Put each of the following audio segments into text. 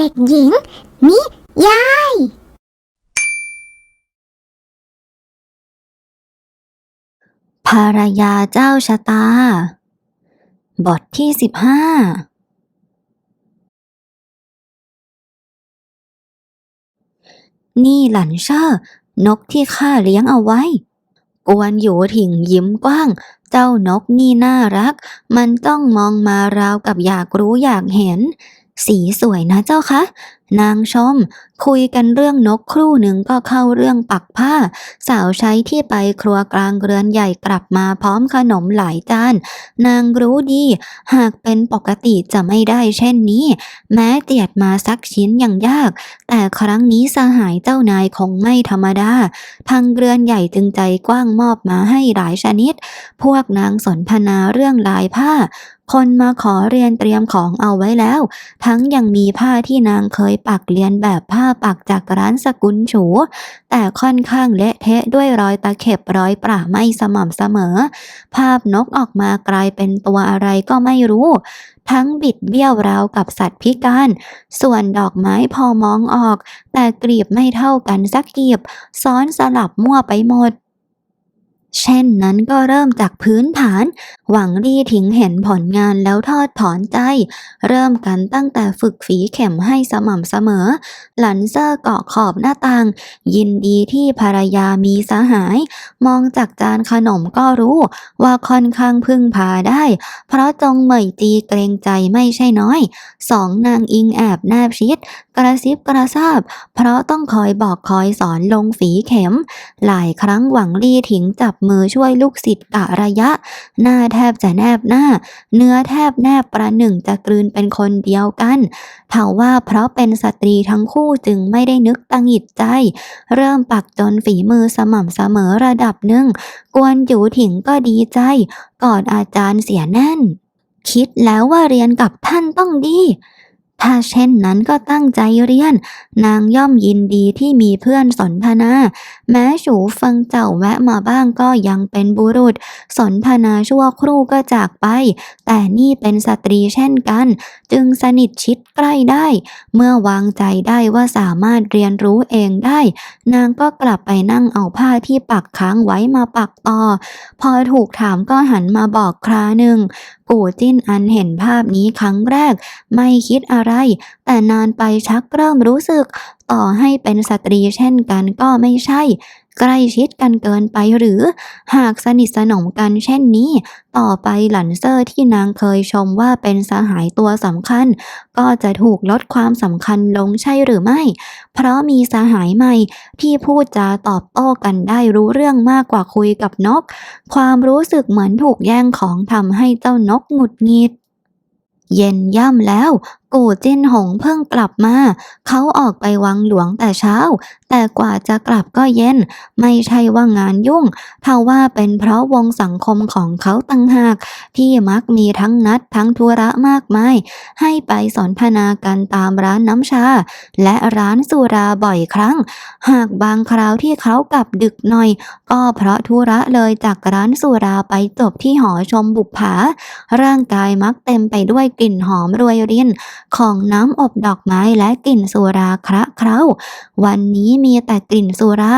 เด็กหญิง นิยายภรรยาเจ้าชะตา บทที่สิบห้า นี่หลันเชอร์นกที่ข้าเลี้ยงเอาไว้ กวนหยูถิงยิ้มกว้าง เจ้านกนี่น่ารัก มันต้องมองมาราวกับอยากรู้อยากเห็น สีสวยนะเจ้าคะ นางชม คุยกันเรื่องนกครู่หนึ่งก็เข้าเรื่องปักผ้า สาวใช้ที่ไปครัวกลางเรือนใหญ่กลับมาพร้อมขนมหลายจานนางรู้ดี หากเป็นปกติจะไม่ได้เช่นนี้ แม้เตียดมาสักชิ้นยังยาก แต่ครั้งนี้สหายเจ้านายคงไม่ธรรมดา ทางเรือนใหญ่จึงใจกว้างมอบมาให้หลายชนิด พวกนางสนทนาเรื่องลายผ้าคนมาขอเรียนเตรียมของเอาไว้แล้ว ทั้งยังมีผ้าที่นางเคยปักเรียนแบบผ้าปักจากร้านสกุลฉู แต่ค่อนข้างเละเทะด้วยรอยตะเข็บรอยประไม่สม่ำเสมอ ภาพนกออกมากลายเป็นตัวอะไรก็ไม่รู้ ทั้งบิดเบี้ยวราวกับสัตว์พิการ ส่วนดอกไม้พอมองออก แต่กลีบไม่เท่ากันสักกลีบ ซ้อนสลับมั่วไปหมด เช่นนั้นก็เริ่มจากพื้นฐาน หวังลี่ถิงเห็นผลงานแล้วทอดถอนใจ เริ่มกันตั้งแต่ฝึกฝีเข็มให้สม่ำเสมอ หลันเซอร์เกาะขอบหน้าต่าง ยินดีที่ภรรยามีสหาย มองจากจานขนมก็รู้ ว่าค่อนข้างพึ่งพาได้ เพราะจงเหมยจีเกรงใจไม่ใช่น้อยสองนางอิงแอบแนบชิด กระซิบกระซาบ เพราะต้องคอยบอกคอยสอนลงฝีเข็ม หลายครั้งหวังลี่ถิงจับมือช่วยลูกศิษย์กะระยะ หน้าแทบจะแนบหน้า เนื้อแทบแนบประหนึ่งจะกลืนเป็นคนเดียวกันเท่าว่าเพราะเป็นสตรีทั้งคู่จึงไม่ได้นึกตังหิดใจ เริ่มปักจนฝีมือสม่ำเสมอระดับหนึ่ง กวนหยูถิงก็ดีใจ กอดอาจารย์เสียแน่น คิดแล้วว่าเรียนกับท่านต้องดี ถ้าเช่นนั้นก็ตั้งใจเรียน นางย่อมยินดีที่มีเพื่อนสนทนา แม้ฉูฟังเจ้าแวะมาบ้างก็ยังเป็นบุรุษ สนทนาชั่วครู่ก็จากไป แต่นี่เป็นสตรีเช่นกัน จึงสนิทชิดใกล้ได้ เมื่อวางใจได้ว่าสามารถเรียนรู้เองได้ นางก็กลับไปนั่งเอาผ้าที่ปักค้างไว้มาปักต่อ พอถูกถามก็หันมาบอกคราหนึ่ง กูจิ้นอันเห็นภาพนี้ครั้งแรก ไม่คิดอะไร แต่นานไปชักเริ่มรู้สึก ต่อให้เป็นสตรีเช่นกันก็ไม่ใช่ ใกล้ชิดกันเกินไปหรือ หากสนิทสนมกันเช่นนี้ ต่อไปหลันเซอร์ที่นางเคยชมว่าเป็นสหายตัวสำคัญ ก็จะถูกลดความสำคัญลงใช่หรือไม่ เพราะมีสหายใหม่ที่พูดจาตอบโต้กันได้รู้เรื่องมากกว่าคุยกับนก ความรู้สึกเหมือนถูกแย่งของทำให้เจ้านกหงุดหงิดเย็นย่ำแล้วกูจินหงเพิ่งกลับมา เขาออกไปวังหลวงแต่เช้า แต่กว่าจะกลับก็เย็น ไม่ใช่ว่างานยุ่งเท่าว่าเป็นเพราะวงสังคมของเขาตั้งหาก ที่มักมีทั้งนัดทั้งธุระมากมาย ให้ไปสนทนากันตามร้านน้ำชา และร้านสุราบ่อยครั้ง หากบางคราวที่เขากลับดึกหน่อย ก็เพราะธุระเลยจากร้านสุราไปจบที่หอชมบุปผา ร่างกายมักเต็มไปด้วยกลิ่นหอมรวยรินของน้ำอบดอกไม้และกลิ่นสุราคระเคล้า วันนี้มีแต่กลิ่นสุรา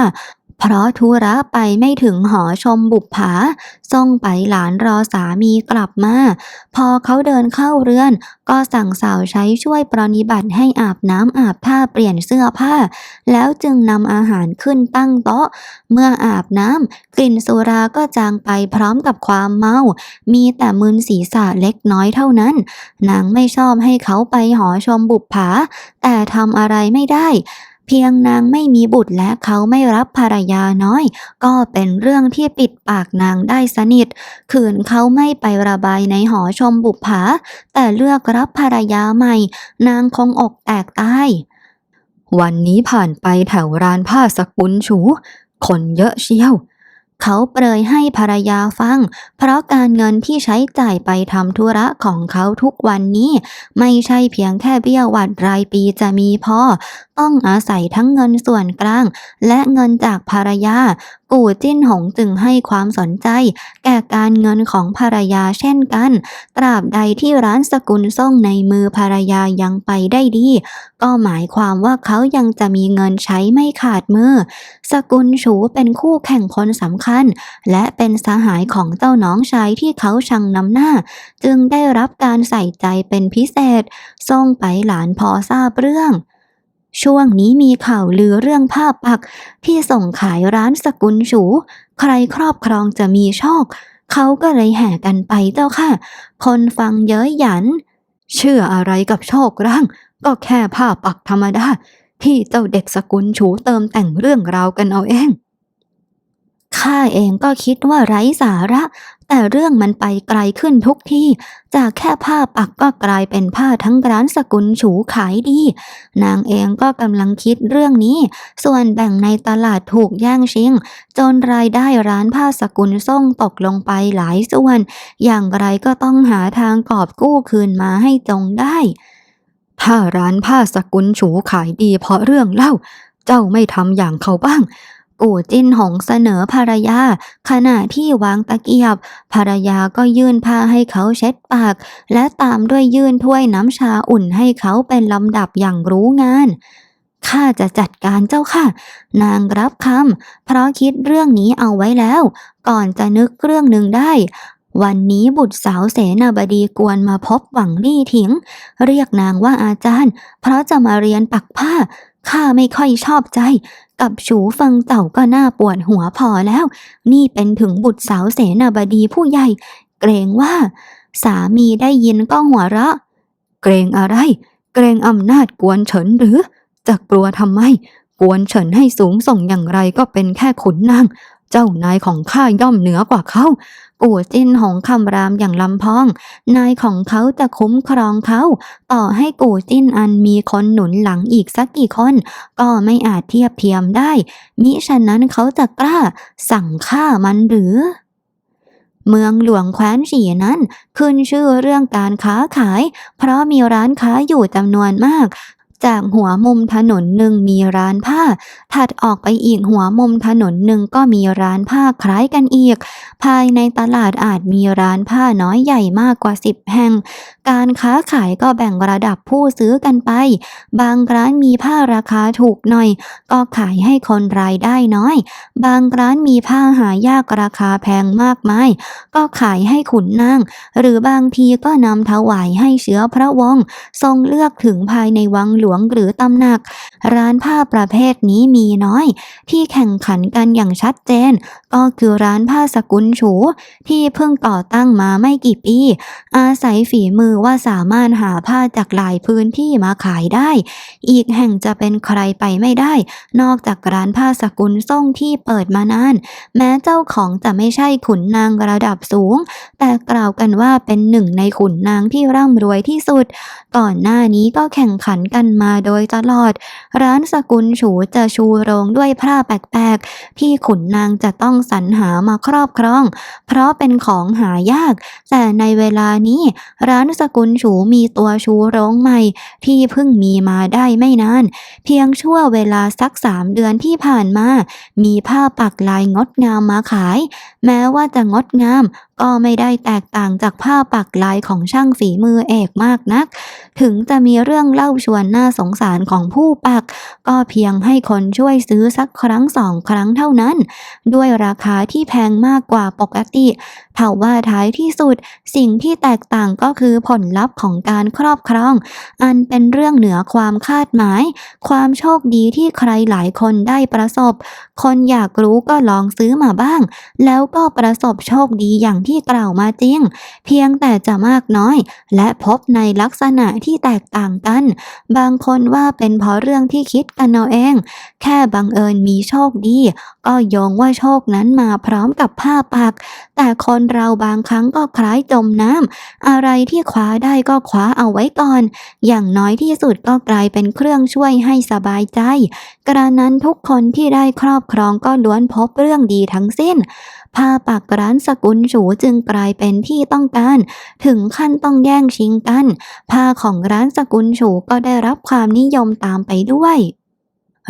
เพราะธุระไปไม่ถึงหอชมบุปผาส่งไปหลานรอสามีกลับมา พอเขาเดินเข้าเรือน ก็สั่งสาวใช้ช่วยปรนนิบัติให้อาบน้ำอาบผ้าเปลี่ยนเสื้อผ้า แล้วจึงนำอาหารขึ้นตั้งโต๊ะ เมื่ออาบน้ำกลิ่นสุราก็จางไปพร้อมกับความเมา มีแต่มึนศีรษะเล็กน้อยเท่านั้น นางไม่ชอบให้เขาไปหอชมบุปผา แต่ทำอะไรไม่ได้ พียงนางไม่มีบุตรและเขาไม่รับภรรยาน้อย ก็เป็นเรื่องที่ปิดปากนางได้สนิทขืนเขาไม่ไประบายในหอชมบุปผา แต่เลือกรับภรรยาใหม่ นางคงอกแตกตายวันนี้ผ่านไปแถวร้านผ้าสกุลชู คนเยอะเชียว เขาเปรยให้ภรรยาฟัง เพราะการเงินที่ใช้จ่ายไปทำธุระของเขาทุกวันนี้ ไม่ใช่เพียงแค่เบี้ยหวัดรายปีจะมีพอ ต้องอาศัยทั้งเงินส่วนกลาง และเงินจากภรรยา กู่จิ้นหงจึงให้ความสนใจ แก่การเงินของภรรยาเช่นกัน ตราบใดที่ร้านสกุลส่งในมือภรรยายังไปได้ดี ก็หมายความว่าเขายังจะมีเงินใช้ไม่ขาดมือ สกุลฉูเป็นคู่แข่งคนสำคัญ และเป็นสหายของเจ้าน้องชายที่เขาชังนำหน้า จึงได้รับการใส่ใจเป็นพิเศษส่งไปหลานพอทราบเรื่อง ช่วงนี้มีข่าวลือเรื่องผ้าปัก ที่ส่งขายร้านสกุลฉู ใครครอบครองจะมีโชค เขาก็เลยแห่กันไปเจ้าค่ะ คนฟังเย้ยหยัน เชื่ออะไรกับโชคร่าง ก็แค่ผ้าปักธรรมดา ที่เจ้าเด็กสกุลฉูเติมแต่งเรื่องราวกันเอาเองข้าเองก็คิดว่าไร้สาระ แต่เรื่องมันไปไกลขึ้นทุกที่ จากแค่ผ้าปักก็กลายเป็นผ้าทั้งร้านสกุลฉูขายดี นางเองก็กำลังคิดเรื่องนี้ ส่วนแบ่งในตลาดถูกแย่งชิง จนรายได้ร้านผ้าสกุลส่งตกลงไปหลายส่วน อย่างไรก็ต้องหาทางกอบกู้คืนมาให้จงได้ ถ้าร้านผ้าสกุลฉูขายดีเพราะเรื่องเล่า เจ้าไม่ทำอย่างเขาบ้าง กู่จิ้นหงเสนอภรรยา ขณะที่วางตะเกียบ ภรรยาก็ยื่นผ้าให้เขาเช็ดปาก และตามด้วยยื่นถ้วยน้ำชาอุ่นให้เขาเป็นลำดับอย่างรู้งานข้าจะจัดการเจ้าค่ะ นางรับคำเพราะคิดเรื่องนี้เอาไว้แล้ว ก่อนจะนึกเรื่องหนึ่งได้ วันนี้บุตรสาวเสนาบดีกวนมาพบหวังลี่ถิง เรียกนางว่าอาจารย์ เพราะจะมาเรียนปักผ้าข้าไม่ค่อยชอบใจ กับฉูฟังเต่าก็น่าปวดหัวพอแล้ว นี่เป็นถึงบุตรสาวเสนาบดีผู้ใหญ่ เกรงว่า สามีได้ยินก็หัวเราะ เกรงอะไร เกรงอำนาจกวนเฉินหรือ จะกลัวทำไม กวนเฉินให้สูงส่งอย่างไรก็เป็นแค่ขุนนาง เจ้านายของข้าย่อมเหนือกว่าเขากู่จิ้นหงคำรามอย่างลำพอง นายของเขาจะคุ้มครองเขา ต่อให้กู่จิ้นอันมีคนหนุนหลังอีกสักกี่คน ก็ไม่อาจเทียบเทียมได้ มิฉะนั้นเขาจะกล้า สั่งฆ่ามันหรือ เมืองหลวงแคว้นฉีนั้น ขึ้นชื่อเรื่องการค้าขาย เพราะมีร้านค้าอยู่จำนวนมาก จากหัวมุมถนนหนึ่งมีร้านผ้า ถัดออกไปอีกหัวมุมถนนหนึ่งก็มีร้านผ้าคล้ายกันอีก ภายในตลาดอาจมีร้านผ้าน้อยใหญ่มากกว่าสิบแห่ง การค้าขายก็แบ่งระดับผู้ซื้อกันไป บางร้านมีผ้าราคาถูกหน่อย ก็ขายให้คนรายได้น้อย บางร้านมีผ้าหายากราคาแพงมากมาย ก็ขายให้ขุนนาง หรือบางทีก็นำถวายให้เชื้อพระวงศ์ทรงเลือกถึงภายในวังหลวงหรือตำหนัก ร้านผ้าประเภทนี้มีน้อย ที่แข่งขันกันอย่างชัดเจน ก็คือร้านผ้าสกุลฉู ที่เพิ่งก่อตั้งมาไม่กี่ปี อาศัยฝีมือว่าสามารถหาผ้าจากหลายพื้นที่มาขายได้ อีกแห่งจะเป็นใครไปไม่ได้ นอกจากร้านผ้าสกุลส่งที่เปิดมานาน แม้เจ้าของจะไม่ใช่ขุนนางระดับสูง แต่กล่าวกันว่าเป็นหนึ่งในขุนนางที่ร่ำรวยที่สุด ก่อนหน้านี้ก็แข่งขันกันมาโดยตลอด ร้านสกุลฉูจะชูโรงด้วยผ้าแปลกๆที่ขุนนางจะต้องสรรหามาครอบครอง เพราะเป็นของหายาก แต่ในเวลานี้ร้านสกุลฉูมีตัวชูโรงใหม่ ที่เพิ่งมีมาได้ไม่นาน เพียงชั่วเวลาสักสามเดือนที่ผ่านมา มีผ้าปักลายงดงามมาขาย แม้ว่าจะงดงามก็ไม่ได้แตกต่างจากผ้าปักลายของช่างฝีมือเอกมากนัก ถึงจะมีเรื่องเล่าชวนน่าสงสารของผู้ปัก ก็เพียงให้คนช่วยซื้อสักครั้งสองครั้งเท่านั้น ด้วยราคาที่แพงมากกว่าปกติเท่าว่าท้ายที่สุด สิ่งที่แตกต่างก็คือผลลัพธ์ของการครอบครอง อันเป็นเรื่องเหนือความคาดหมาย ความโชคดีที่ใครหลายคนได้ประสบ คนอยากรู้ก็ลองซื้อมาบ้าง แล้วก็ประสบโชคดีอย่างที่กล่าวมาจริง เพียงแต่จะมากน้อย และพบในลักษณะที่แตกต่างกัน บางคนว่าเป็นเพราะเรื่องที่คิดกันเอาเอง แค่บังเอิญมีโชคดี ก็โยงว่าโชคนั้นมาพร้อมกับผ้าปัก แต่คนเราบางครั้งก็คล้ายจมน้ำอะไรที่คว้าได้ก็คว้าเอาไว้ก่อน อย่างน้อยที่สุดก็กลายเป็นเครื่องช่วยให้สบายใจ กระนั้นทุกคนที่ได้ครอบครองก็ล้วนพบเรื่องดีทั้งสิ้น ผ้าปักร้านสกุลฉูจึงกลายเป็นที่ต้องการ ถึงขั้นต้องแย่งชิงกัน ผ้าของร้านสกุลฉูก็ได้รับความนิยมตามไปด้วย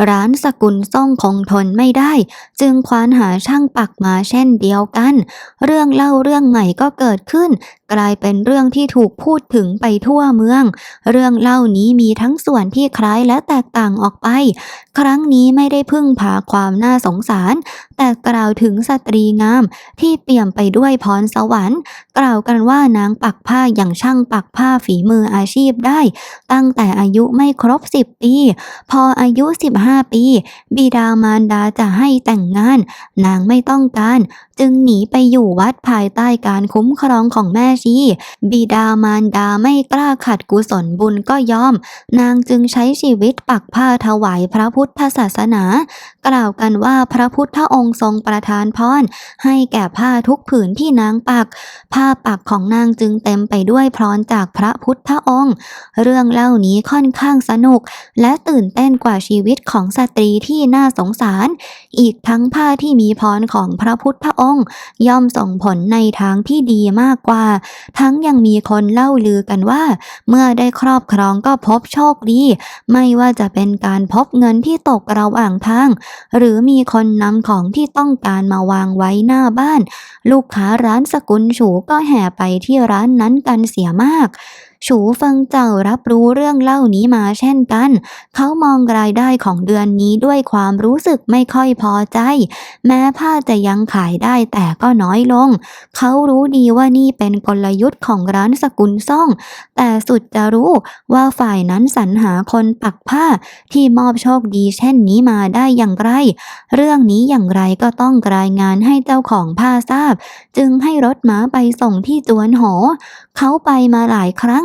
ร้านสกุลซ่องคงทนไม่ได้ จึงควานหาช่างปักมาเช่นเดียวกัน เรื่องเล่าเรื่องใหม่ก็เกิดขึ้น กลายเป็นเรื่องที่ถูกพูดถึงไปทั่วเมือง เรื่องเล่านี้มีทั้งส่วนที่คล้ายและแตกต่างออกไป ครั้งนี้ไม่ได้พึ่งพาความน่าสงสาร แต่กล่าวถึงสตรีงามที่เปี่ยมไปด้วยพรสวรรค์กล่าวกันว่านางปักผ้าอย่างช่างปักผ้าฝีมืออาชีพได้ ตั้งแต่อายุไม่ครบ 10 ปี พออายุ 15 ปี บิดามารดาจะให้แต่งงาน นางไม่ต้องการ จึงหนีไปอยู่วัดภายใต้การคุ้มครองของแม่ชี บิดามารดาไม่กล้าขัดกุศลบุญก็ยอม นางจึงใช้ชีวิตปักผ้าถวายพระพุทธศาสนา กล่าวกันว่าพระพุทธองค์ทรงประทานพรให้แก่ผ้าทุกผืนที่นางปัก ผ้าปักของนางจึงเต็มไปด้วยพรจากพระพุทธองค์ เรื่องเล่านี้ค่อนข้างสนุก และตื่นเต้นกว่าชีวิตของสตรีที่น่าสงสาร อีกทั้งผ้าที่มีพรของพระพุทธองค์ย่อมส่งผลในทางที่ดีมากกว่า ทั้งยังมีคนเล่าลือกันว่า เมื่อได้ครอบครองก็พบโชคดี ไม่ว่าจะเป็นการพบเงินที่ตกระหว่างทาง หรือมีคนนำของที่ต้องการมาวางไว้หน้าบ้าน ลูกค้าร้านสกุลฉูก็แห่ไปที่ร้านนั้นกันเสียมาก ฉูเฟิงเจ้ารับรู้เรื่องเล่านี้มาเช่นกัน เขามองรายได้ของเดือนนี้ด้วยความรู้สึกไม่ค่อยพอใจ แม้ผ้าจะยังขายได้แต่ก็น้อยลง เขารู้ดีว่านี่เป็นกลยุทธ์ของร้านสกุลซ่อง แต่สุดจะรู้ว่าฝ่ายนั้นสรรหาคนปักผ้าที่มอบโชคดีเช่นนี้มาได้อย่างไร เรื่องนี้อย่างไรก็ต้องรายงานให้เจ้าของผ้าทราบ จึงให้รถม้าไปส่งที่จวนหอ เขาไปมาหลายครั้ง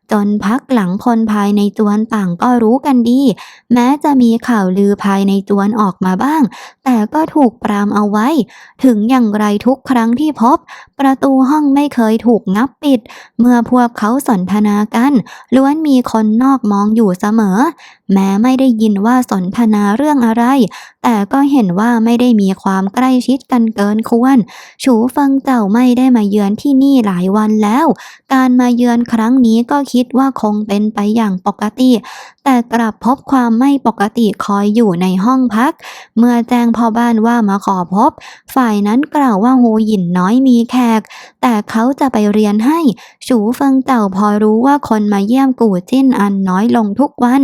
จนพักหลังคนภายในจวนต่างก็รู้กันดี แม้จะมีข่าวลือภายในจวนออกมาบ้าง แต่ก็ถูกปรามเอาไว้ ถึงอย่างไรทุกครั้งที่พบ ประตูห้องไม่เคยถูกงับปิด เมื่อพวกเขาสนทนากัน ล้วนมีคนนอกมองอยู่เสมอ แม้ไม่ได้ยินว่าสนทนาเรื่องอะไร แต่ก็เห็นว่าไม่ได้มีความใกล้ชิดกันเกินควร ฉูฟังเจ้าไม่ได้มาเยือนที่นี่หลายวันแล้ว การมาเยือนครั้งนี้ก็คิดว่าคงเป็นไปอย่างปกติ แต่กลับพบความไม่ปกติคอยอยู่ในห้องพัก เมื่อแจ้งพ่อบ้านว่ามาขอพบ ฝ่ายนั้นกล่าวว่าโฮหยินน้อยมีแขก แต่เขาจะไปเรียนให้ ฉูเฟิงเต่าพอรู้ว่าคนมาเยี่ยมกู่จิ้นอันน้อยลงทุกวัน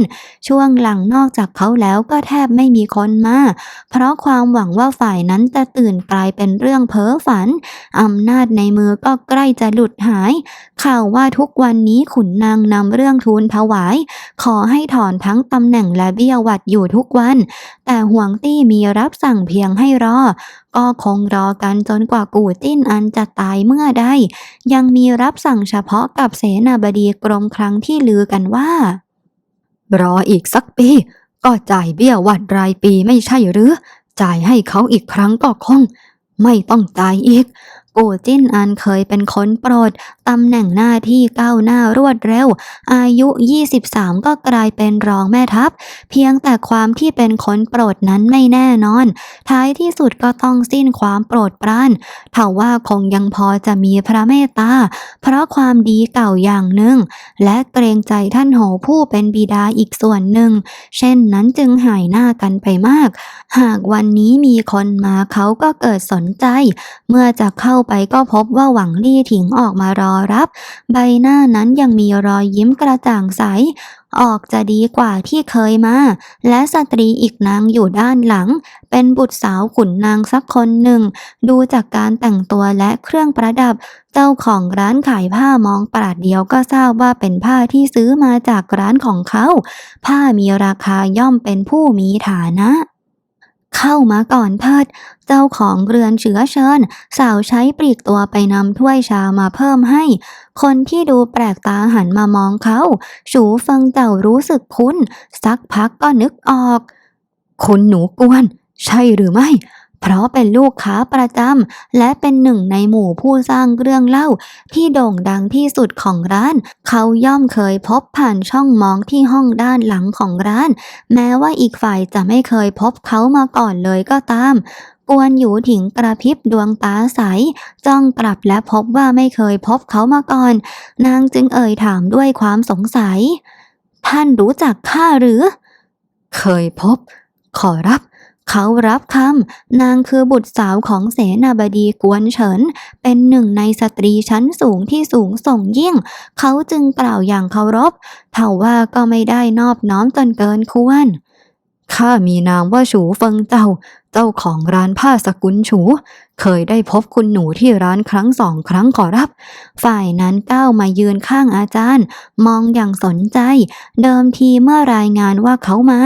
ช่วงหลังนอกจากเขาแล้วก็แทบไม่มีคนมา เพราะความหวังว่าฝ่ายนั้นจะตื่นกลายเป็นเรื่องเพ้อฝันอำนาจในมือก็ใกล้จะหลุดหาย ข่าวว่าทุกวันนี้ขุนนางนำเรื่องทูลถวาย ขอให้ถอนทั้งตำแหน่งและเบี้ยวัดอยู่ทุกวัน แต่ห่วงตี้มีรับสั่งเพียงให้รอ ก็คงรอกันจนกว่ากู่จิ้นอันจะตายเมื่อใดยังมีรับสั่งเฉพาะกับเสนาบดีกรมครั้งที่ลือกันว่า รออีกสักปี ก็จ่ายเบี้ยวัดรายปีไม่ใช่หรือ จ่ายให้เขาอีกครั้งก็คง ไม่ต้องจ่ายอีกกูจิ้นอันเคยเป็นคนโปรด ตำแหน่งหน้าที่ก้าวหน้ารวดเร็ว อายุ 23 ก็กลายเป็นรองแม่ทัพ เพียงแต่ความที่เป็นคนโปรดนั้นไม่แน่นอน ท้ายที่สุดก็ต้องสิ้นความโปรดปรานเท่าว่าคงยังพอจะมีพระเมตตา เพราะความดีเก่าอย่างหนึ่ง และเกรงใจท่านโหผู้เป็นบิดาอีกส่วนหนึ่ง เช่นนั้นจึงหายหน้ากันไปมาก หากวันนี้มีคนมาเขาก็เกิดสนใจ เมื่อจะเข้าไปก็พบว่าหวังลี่ถิงออกมารอรับ ใบหน้านั้นยังมีรอยยิ้มกระจ่างใส ออกจะดีกว่าที่เคยมา และสตรีอีกนางอยู่ด้านหลัง เป็นบุตรสาวขุนนางสักคนหนึ่ง ดูจากการแต่งตัวและเครื่องประดับ เจ้าของร้านขายผ้ามองปราดเดียวก็ทราบว่าเป็นผ้าที่ซื้อมาจากร้านของเขา ผ้ามีราคาย่อมเป็นผู้มีฐานะ เข้ามาก่อนเพิด เจ้าของเรือนเชื้อเชิญ สาวใช้ปลีกตัวไปนำถ้วยชามาเพิ่มให้ คนที่ดูแปลกตาหันมามองเขาสูฟังเจ้ารู้สึกคุ้น สักพักก็นึกออกคุณหนูกวน ใช่หรือไม่ เพราะเป็นลูกค้าประจำและเป็นหนึ่งในหมู่ผู้สร้างเรื่องเล่า ที่โด่งดังที่สุดของร้าน เขาย่อมเคยพบผ่านช่องมองที่ห้องด้านหลังของร้าน แม้ว่าอีกฝ่ายจะไม่เคยพบเขามาก่อนเลยก็ตามกวนหยูถิงกระพริบดวงตาใส จ้องกลับและพบว่าไม่เคยพบเขามาก่อน นางจึงเอ่ยถามด้วยความสงสัย ท่านรู้จักข้าหรือ เคยพบ ขอรับ เขารับคำนางคือบุตรสาวของเสนาบดีกวนเฉิน เป็นหนึ่งในสตรีชั้นสูงที่สูงส่งยิ่ง เขาจึงกล่าวอย่างเคารพเท่าว่าก็ไม่ได้นอบน้อมจนเกินควร ข้ามีนามว่าฉูเฟิงเจ้า เจ้าของร้านผ้าสกุลฉู เคยได้พบคุณหนูที่ร้านครั้งสองครั้งขอรับ ฝ่ายนั้นก้าวมายืนข้างอาจารย์ มองอย่างสนใจ เดิมทีเมื่อรายงานว่าเขามา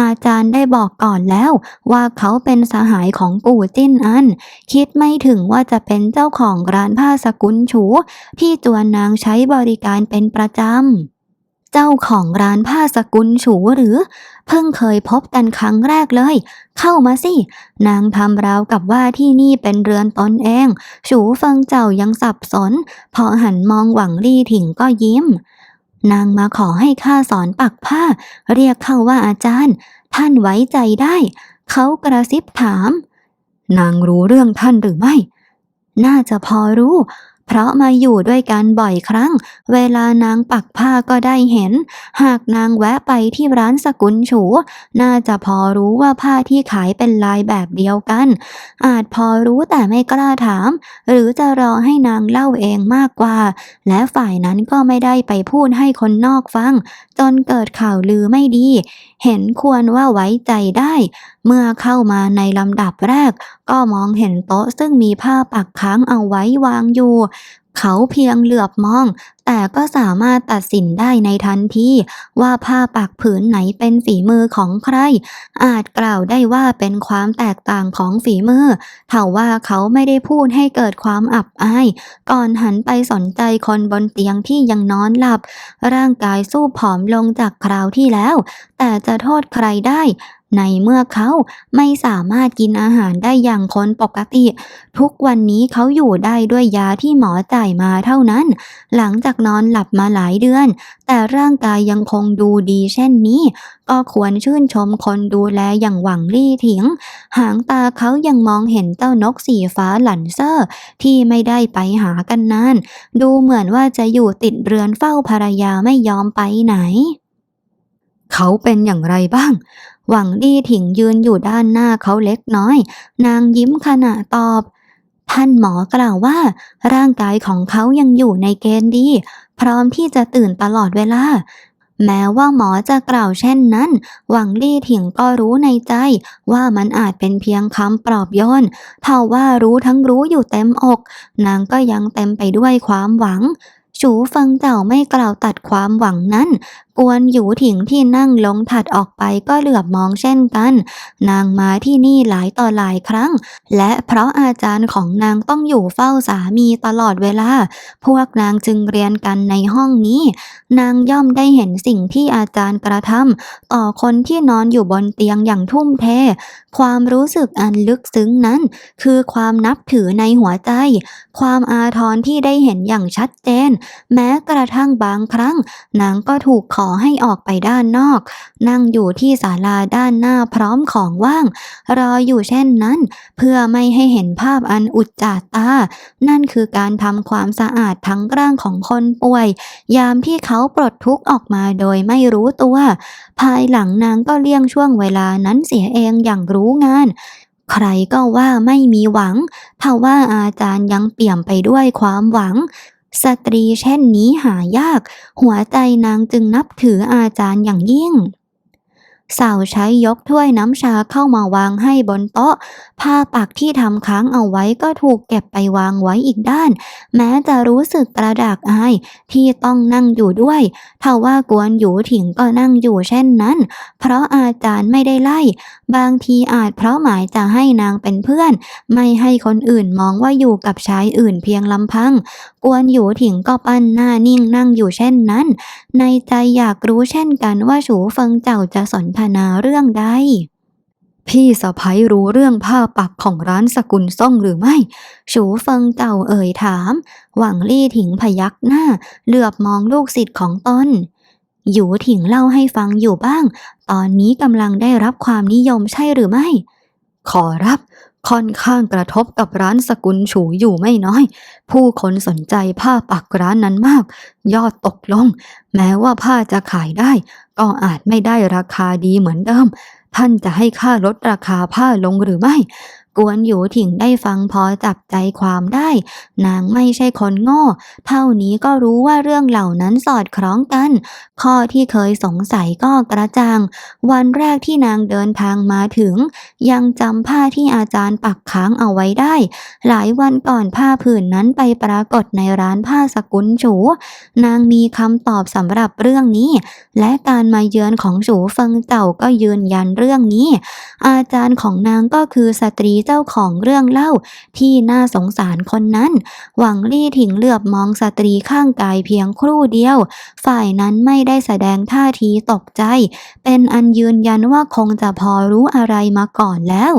อาจารย์ได้บอกก่อนแล้ว ว่าเขาเป็นสหายของปู่จิ้นอัน คิดไม่ถึงว่าจะเป็นเจ้าของร้านผ้าสกุลฉูที่ตัวนางใช้บริการเป็นประจำ เจ้าของร้านผ้าสกุลฉูหรือ เพิ่งเคยพบกันครั้งแรกเลย เข้ามาสิ นางทำราวกับว่าที่นี่เป็นเรือนตนเอง ฉูเฟิงเจ้ายังสับสน พอหันมองหวังลี่ถิงก็ยิ้ม นางมาขอให้ข้าสอนปักผ้า เรียกเขาว่าอาจารย์ ท่านไว้ใจได้ เขากระซิบถาม นางรู้เรื่องท่านหรือไม่ น่าจะพอรู้ เพราะมาอยู่ด้วยกันบ่อยครั้ง เวลานางปักผ้าก็ได้เห็น หากนางแวะไปที่ร้านสกุลฉู น่าจะพอรู้ว่าผ้าที่ขายเป็นลายแบบเดียวกัน อาจพอรู้แต่ไม่กล้าถาม หรือจะรอให้นางเล่าเองมากกว่า และฝ่ายนั้นก็ไม่ได้ไปพูดให้คนนอกฟัง จนเกิดข่าวลือไม่ดี เห็นควรว่าไว้ใจได้ เมื่อเข้ามาในลำดับแรก ก็มองเห็นโต๊ะซึ่งมีผ้าปักค้างเอาไว้วางอยู่ เขาเพียงเหลือบมอง แต่ก็สามารถตัดสินได้ในทันทีว่าผ้าปักผืนไหนเป็นฝีมือของใคร อาจกล่าวได้ว่าเป็นความแตกต่างของฝีมือเท่าว่าเขาไม่ได้พูดให้เกิดความอับอาย ก่อนหันไปสนใจคนบนเตียงที่ยังนอนหลับ ร่างกายสู้ผอมลงจากคราวที่แล้ว แต่จะโทษใครได้ ในเมื่อเขาไม่สามารถกินอาหารได้อย่างคนปกติ ทุกวันนี้เขาอยู่ได้ด้วยยาที่หมอจ่ายมาเท่านั้น หลังจากนอนหลับมาหลายเดือน แต่ร่างกายยังคงดูดีเช่นนี้ ก็ควรชื่นชมคนดูแลอย่างหวังลี่ถิง หางตาเขายังมองเห็นเจ้านกสีฟ้าหลันเซอร์ ที่ไม่ได้ไปหากันนาน ดูเหมือนว่าจะอยู่ติดเรือนเฝ้าภรรยาไม่ยอมไปไหน เขาเป็นอย่างไรบ้าง หวังลี่ถิงยืนอยู่ด้านหน้าเขาเล็กน้อย นางยิ้มขณะตอบ ท่านหมอกล่าวว่า ร่างกายของเขายังอยู่ในเกณฑ์ดี พร้อมที่จะตื่นตลอดเวลา แม้ว่าหมอจะกล่าวเช่นนั้น หวังลี่ถิงก็รู้ในใจ ว่ามันอาจเป็นเพียงคำปลอบโยนเท่าว่ารู้ทั้งรู้อยู่เต็มอก นางก็ยังเต็มไปด้วยความหวังฉูเฟิงเจ้าไม่กล่าวตัดความหวังนั้น กวนหยูถิงที่นั่งลงถัดออกไปก็เหลือบมองเช่นกัน นางมาที่นี่หลายต่อหลายครั้ง และเพราะอาจารย์ของนางต้องอยู่เฝ้าสามีตลอดเวลา พวกนางจึงเรียนกันในห้องนี้ นางย่อมได้เห็นสิ่งที่อาจารย์กระทำต่อคนที่นอนอยู่บนเตียงอย่างทุ่มเท ความรู้สึกอันลึกซึ้งนั้น คือความนับถือในหัวใจ ความอาทรที่ได้เห็นอย่างชัดเจน แม้กระทั่งบางครั้ง นางก็ถูกขอให้ออกไปด้านนอก นั่งอยู่ที่ศาลาด้านหน้าพร้อมของว่าง รออยู่เช่นนั้น เพื่อไม่ให้เห็นภาพอันอุจจาตา นั่นคือการทำความสะอาดทั้งร่างของคนป่วย ยามที่เขาปลดทุกข์ออกมาโดยไม่รู้ตัว ภายหลังนางก็เลี่ยงช่วงเวลานั้นเสียเองอย่างรู้งานใครก็ว่าไม่มีหวังทว่าอาจารย์ยังเปี่ยมไปด้วยความหวัง สตรีเช่นนี้หายาก หัวใจนางจึงนับถืออาจารย์อย่างยิ่ง สาวใช้ยกถ้วยน้ำชาเข้ามาวางให้บนโต๊ะ ผ้าปักที่ทำค้างเอาไว้ก็ถูกเก็บไปวางไว้อีกด้าน แม้จะรู้สึกกระดากอายที่ต้องนั่งอยู่ด้วยทว่ากวนหยูถิงก็นั่งอยู่เช่นนั้น เพราะอาจารย์ไม่ได้ไล่ บางทีอาจเพราะหมายจะให้นางเป็นเพื่อน ไม่ให้คนอื่นมองว่าอยู่กับชายอื่นเพียงลำพัง กวนหยูถิงก็ปั้นหน้านิ่งนั่งอยู่เช่นนั้น ในใจอยากรู้เช่นกันว่าฉูเฟิงเจ้าจะสนทนาเรื่องใด พี่สะพ้ยรู้เรื่องผ้าปักของร้านสกุลซ่งหรือไม่ ฉูเฟิงเต่าเอ่ยถาม หวังลี่ถิงพยักหน้า เหลือบมองลูกศิษย์ของตนหยูถิงเล่าให้ฟังอยู่บ้าง ตอนนี้กำลังได้รับความนิยมใช่หรือไม่ ขอรับ ค่อนข้างกระทบกับร้านสกุลฉูอยู่ไม่น้อย ผู้คนสนใจผ้าปักร้านนั้นมาก ยอดตกลง แม้ว่าผ้าจะขายได้ ก็อาจไม่ได้ราคาดีเหมือนเดิม ท่านจะให้ข้าลดราคาผ้าลงหรือไม่ กวนหยูถิงได้ฟังพอจับใจความได้ นางไม่ใช่คนโง่ เท่านี้ก็รู้ว่าเรื่องเหล่านั้นสอดคล้องกัน ข้อที่เคยสงสัยก็กระจ่าง วันแรกที่นางเดินทางมาถึง ยังจำผ้าที่อาจารย์ปักค้างเอาไว้ได้ หลายวันก่อนผ้าผืนนั้นไปปรากฏในร้านผ้าสกุลฉู นางมีคำตอบสำหรับเรื่องนี้ และการมาเยือนของฉูเฟิงเจ้าก็ยืนยันเรื่องนี้ อาจารย์ของนางก็คือสตรีเจ้าของเรื่องเล่าที่น่าสงสารคนนั้น หวังลี่ถิงเหลือบมองสตรีข้างกายเพียงครู่เดียว ฝ่ายนั้นไม่ได้แสดงท่าทีตกใจ เป็นอันยืนยันว่าคงจะพอรู้อะไรมาก่อนแล้ว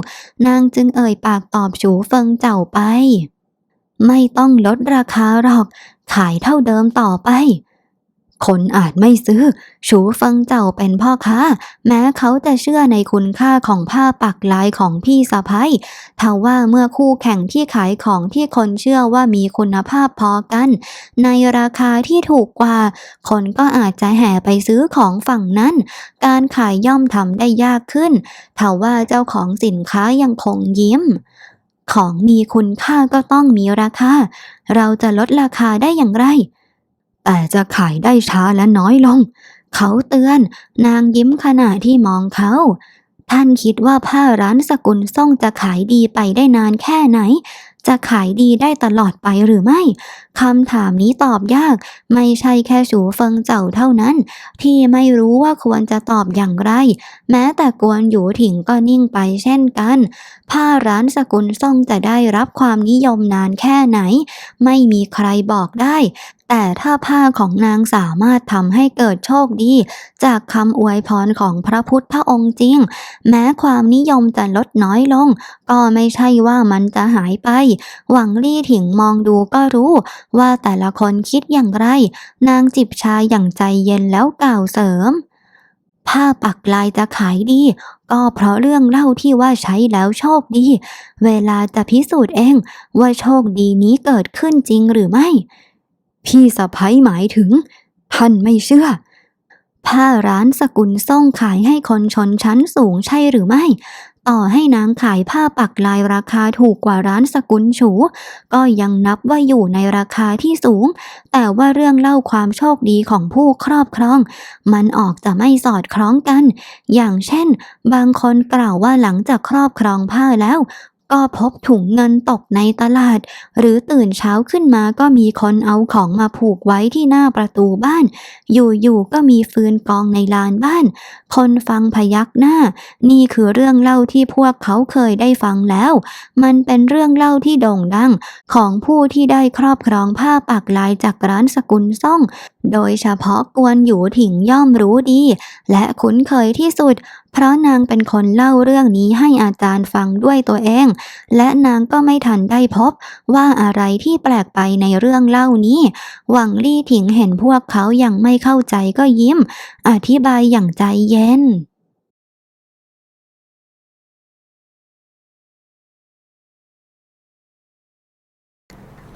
นางจึงเอ่ยปากตอบฉูเฟิงเจ้าไป ไม่ต้องลดราคาหรอก ขายเท่าเดิมต่อไป คนอาจไม่ซื้อ ชูฟิงเจ้าเป็นพ่อค้า แม้เขาจะเชื่อในคุณค่าของผ้าปักลายของพี่สะพ้ยทว่าเมื่อคู่แข่งที่ขายของที่คนเชื่อว่ามีคุณภาพพอกัน ในราคาที่ถูกกว่า คนก็อาจจะแห่ไปซื้อของฝั่งนั้น การขายย่อมทำได้ยากขึ้นทว่าเจ้าของสินค้ายังคงยิ้มของมีคุณค่าก็ต้องมีราคา เราจะลดราคาได้อย่างไร แต่จะขายได้ช้าและน้อยลง เขาเตือน นางยิ้มขณะที่มองเขา ท่านคิดว่าผ้าร้านสกุลซ่งจะขายดีไปได้นานแค่ไหน จะขายดีได้ตลอดไปหรือไม่คำถามนี้ตอบยาก ไม่ใช่แค่สูเฟิงเจ้าเท่านั้น ที่ไม่รู้ว่าควรจะตอบอย่างไร แม้แต่กวนหยูถิงก็นิ่งไปเช่นกัน ผ้าร้านสกุลซ่งจะได้รับความนิยมนานแค่ไหน ไม่มีใครบอกได้ แต่ถ้าผ้าของนางสามารถทำให้เกิดโชคดี จากคำอวยพรของพระพุทธองค์จริง แม้ความนิยมจะลดน้อยลง ก็ไม่ใช่ว่ามันจะหายไป หวังลี่ถิงมองดูก็รู้ ว่าแต่ละคนคิดอย่างไร นางจิบชาอย่างใจเย็นแล้วกล่าวเสริมผ้าปักลายจะขายดี ก็เพราะเรื่องเล่าที่ว่าใช้แล้วโชคดี เวลาจะพิสูจน์เอง ว่าโชคดีนี้เกิดขึ้นจริงหรือไม่ พี่สะพ้ยหมายถึง ท่านไม่เชื่อ ผ้าร้านสกุลส่งขายให้คนชนชั้นสูงใช่หรือไม่ ต่อให้นางขายผ้าปักลายราคาถูกกว่าร้านสกุลฉู ก็ยังนับว่าอยู่ในราคาที่สูง แต่ว่าเรื่องเล่าความโชคดีของผู้ครอบครอง มันออกจะไม่สอดคล้องกัน อย่างเช่น บางคนกล่าวว่าหลังจากครอบครองผ้าแล้ว ก็พบถุงเงินตกในตลาด หรือตื่นเช้าขึ้นมาก็มีคนเอาของมาผูกไว้ที่หน้าประตูบ้าน อยู่ๆก็มีฟืนกองในลานบ้าน คนฟังพยักหน้า นี่คือเรื่องเล่าที่พวกเขาเคยได้ฟังแล้ว มันเป็นเรื่องเล่าที่โด่งดัง ของผู้ที่ได้ครอบครองผ้าปักลายจากร้านสกุลซ่อง โดยเฉพาะกวนอยู่ถิงย่อมรู้ดี และคุ้นเคยที่สุด เพราะนางเป็นคนเล่าเรื่องนี้ให้อาจารย์ฟังด้วยตัวเอง และนางก็ไม่ทันได้พบว่าอะไรที่แปลกไปในเรื่องเล่านี้ หวังลี่ถิงเห็นพวกเขายังไม่เข้าใจก็ยิ้ม อธิบายอย่างใจเย็น